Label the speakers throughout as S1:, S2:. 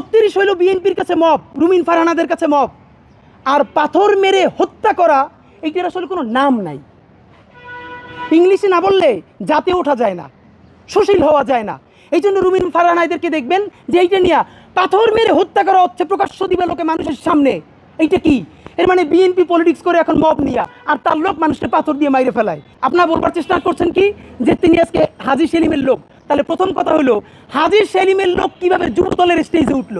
S1: বত্রিশ হইল বিএনপির কাছে মব, রুমিন ফারহানাদের কাছে মব। আর পাথর মেরে হত্যা করা, এইটার আসলে কোনো নাম নাই। ইংলিশে না বললে জাতে ওঠা যায় না, সুশীল হওয়া যায় না। এই জন্য রুমিন ফারহানাইদেরকে দেখবেন যে এইটা নিয়ে পাথর মেরে হত্যা করা হচ্ছে, প্রকাশ্য দিবে লোকে মানুষের সামনে। এইটা কি? এর মানে বিএনপি পলিটিক্স করে এখন মব নিয়া, আর তার লোক মানুষকে পাথর দিয়ে মাইরে ফেলায়। আপনারা বলবার চেষ্টা করছেন কি? যে তিনি আজকে হাজি সেলিমের লোক। তাহলে প্রথম কথা হলো হাজি সেলিমের লোক কীভাবে যুবদলের স্টেজে উঠল?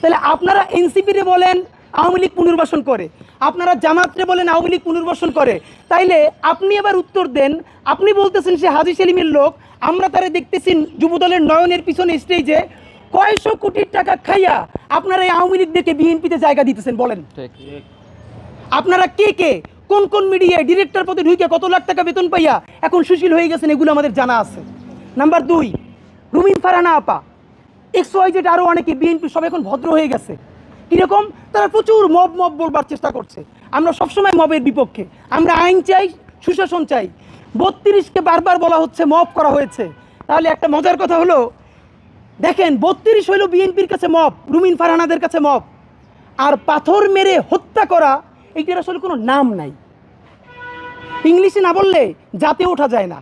S1: তাহলে আপনারা এনসিপিরে বলেন আওয়ামী লীগ পুনর্বাসন করে। আপনারা জামাতরে বলেন আওয়ামী লীগ পুনর্বাসন করে। তাইলে আপনি এবার উত্তর দেন আপনি বলতেছেন সে হাজি সেলিমের লোক আমরা তারা দেখতেছি যুবদলের নয়নের পিছনে স্টেজে কয়শো কোটি টাকা খাইয়া আপনারা এই আওয়ামী লীগ দেখে বিএনপিতে জায়গা দিতেছেন বলেন। আপনারা কে কে? কোন কোন মিডিয়ায় ডিরেক্টর পদে ঢুকে কত লাখ টাকা বেতন পাইয়া এখন সুশীল হয়ে গেছেন এগুলো আমাদের জানা আছে। নাম্বার দুই, রুমিন ফারানা আপা। এক্স ওয়াই জেড আরও অনেকে বিএনপি সব এখন ভদ্র হয়ে গেছে। কীরকম? তারা প্রচুর মব মব বলবার চেষ্টা করছে। আমরা সবসময় মবের বিপক্ষে। আমরা আইন চাই, সুশাসন চাই। বত্রিশকে বারবার বলা হচ্ছে মব করা হয়েছে। তাহলে একটা মজার কথা হলো, দেখেন, বত্রিশ হইল বিএনপির কাছে মব, রুমিন ফারহানাদের কাছে মব। আর পাথর মেরে হত্যা করা, এইটার আসলে কোনো নাম নাই। ইংলিশে না বললে জাতে ওঠা যায় না,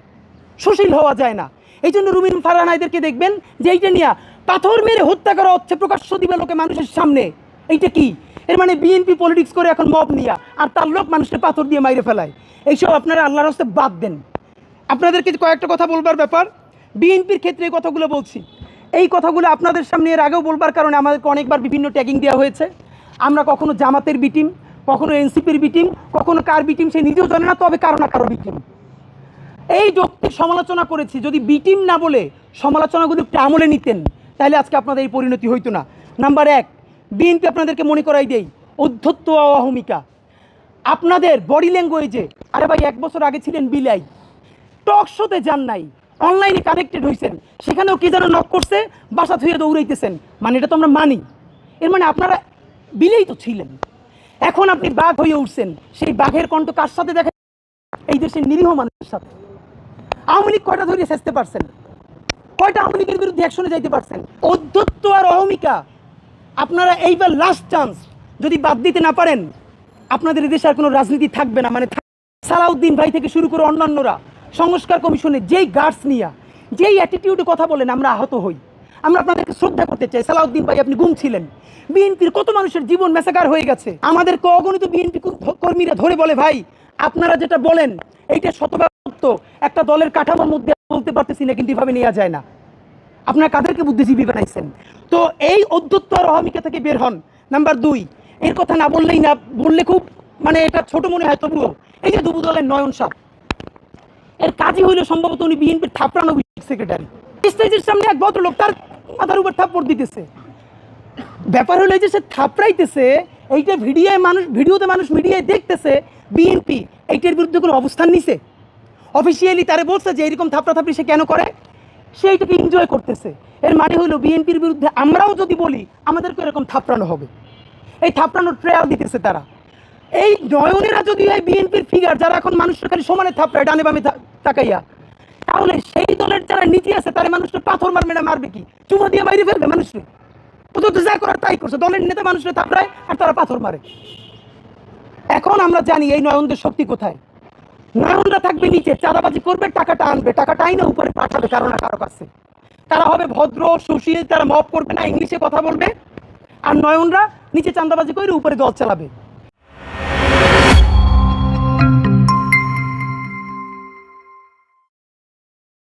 S1: সুশীল হওয়া যায় না। এই জন্য রুমিন ফারহানাইদেরকে দেখবেন যে এইটা নিয়ে পাথর মেরে হত্যা করা হচ্ছে প্রকাশ্য দিবে লোকে মানুষের সামনে। এইটা কি? এর মানে বিএনপি পলিটিক্স করে এখন মব নিয়া আর তার লোক মানুষকে পাথর দিয়ে মাইরে ফেলায়। এইসব আপনারা আল্লাহর হস্তে বাদ দেন। আপনাদেরকে কয়েকটা কথা বলবার ব্যাপার। বিএনপির ক্ষেত্রে এই কথাগুলো বলছি। এই কথাগুলো আপনাদের সামনে এর আগেও বলবার কারণে আমাদেরকে অনেকবার বিভিন্ন ট্যাগিং দেওয়া হয়েছে। আমরা কখনো জামাতের বিটিম কখনো এনসিপির বিটিম কখনো কার বিটিম সে নিজেও জানে না, তবে কারও না কারও বিটিম এই যৌক্তিক সমালোচনা করেছি, যদি বিটিম না বলে সমালোচনাগুলো একটু আমলে নিতেন, তাহলে আজকে আপনাদের এই পরিণতি হইতো না। নাম্বার এক, বিএনপি আপনাদেরকে মনে করাই দেই অধ্যত্ত অহমিকা। আপনাদের বডি ল্যাঙ্গুয়েজে, আরে ভাই, এক বছর আগে ছিলেন বিলাই। টক শোতে যান নাই, অনলাইনে কানেক্টেড হয়েছেন সেখানেও কে যেন নক করছে, বাসা থুয়ে দৌড়াইতেছেন। মানে এটা তো আমরা মানি। এর মানে আপনারা বিলেই তো ছিলেন। এখন আপনি বাঘ হয়ে উঠছেন, সেই বাঘের কণ্ঠ কার সাথে দেখা এই দেশের নিরীহ মানুষের সাথে। আওয়ামী লীগ কয়টা ধরে শেষতে পারছেন? কয়টা আওয়ামী লীগের বিরুদ্ধে অ্যাকশনে যাইতে পারছেন? অধ্যত্ত আর অহমিকা, আপনারা এইবার লাস্ট চান্স যদি বাদ দিতে না পারেন, আপনাদের দেশে আর কোনো রাজনীতি থাকবে না। মানে সালাউদ্দিন ভাই থেকে শুরু করে অন্যান্যরা, সংস্কার কমিশনে যেই গার্ডস নিয়া, যেই অ্যাটিটিউডে কথা বলেন, আমরা আহত হই। আমরা আপনাদেরকে শ্রদ্ধা করতে চাই। সালাউদ্দিন ভাই, আপনি গুম ছিলেন। বিএনপির কত মানুষের জীবন মেসাকার হয়ে গেছে? আমাদেরকে অগণিত বিএনপি কর্মীরা ধরে বলে, ভাই, আপনারা যেটা বলেন, এইটা শতভাগ সত্য একটা দলের কাঠামোর মধ্যে বলতে পারতেছি না, কিন্তু এভাবে নেওয়া যায় না। আপনারা কাদেরকে বুদ্ধিজীবী বানাইছেন? তো এই অধ্যত্ত আর থেকে বের হন, নাম্বার দুই। এর কথা না বললেই না, বললে খুব মানে এটা ছোট মনে হয় তবুও। এই যে দুবু দলের নয়ন সাপ, এর কাজই হইল সম্ভবত উনি বিএনপির থাপড়ানো সেক্রেটারি স্টেজের সামনে এক ভদ্রলোক তার মাথার উপর থাপ্পড় দিতেছে। ব্যাপার হলো যে সে থাপড়াইতেছে, এইটা ভিডিওয় মানুষ, ভিডিওতে মানুষ মিডিয়ায় দেখতেছে, বিএনপি, এইটার বিরুদ্ধে কোনো অবস্থান নিছে? অফিসিয়ালি তারা বলছে যে এরকম থাপড়াথাপড়ি সে কেন করে? সে এইটাকে এনজয় করতেছে। এর মানে হলো বিএনপির বিরুদ্ধে আমরাও যদি বলি আমাদেরকে এরকম থাপড়ানো হবে। এই থাপড়ানোর ট্রায়াল দিতেছে তারা। এই নয়নেরা যদি হয় বিএনপির ফিগার যারা এখন মানুষের খালি সমানে থাপড়ায়, ডানে বামে তাকাইয়া, তাহলে সেই দলের যারা নীতি আছে, তারা মানুষকে পাথর মারবে না মারবে কি? চুমো দিয়ে বাইরে ফেলবে মানুষকে? ও তো যা করার তাই করছে। দলের নেতা মানুষের থাপড়ায় আর তারা পাথর মারে। এখন আমরা জানি এই নয়নদের শক্তি কোথায়। নয়নরা থাকবে নিচে, চাঁদাবাজি করবে, টাকাটা আনবে। টাকাটা আইনে উপরে পাঠাবে কারও না কারও কাছে। তারা হবে ভদ্র, সুশীল, তারা মপ করবে না, ইংলিশে কথা বলবে। আর নয়নরা নিচে চাঁদাবাজি করে উপরে দল চালাবে।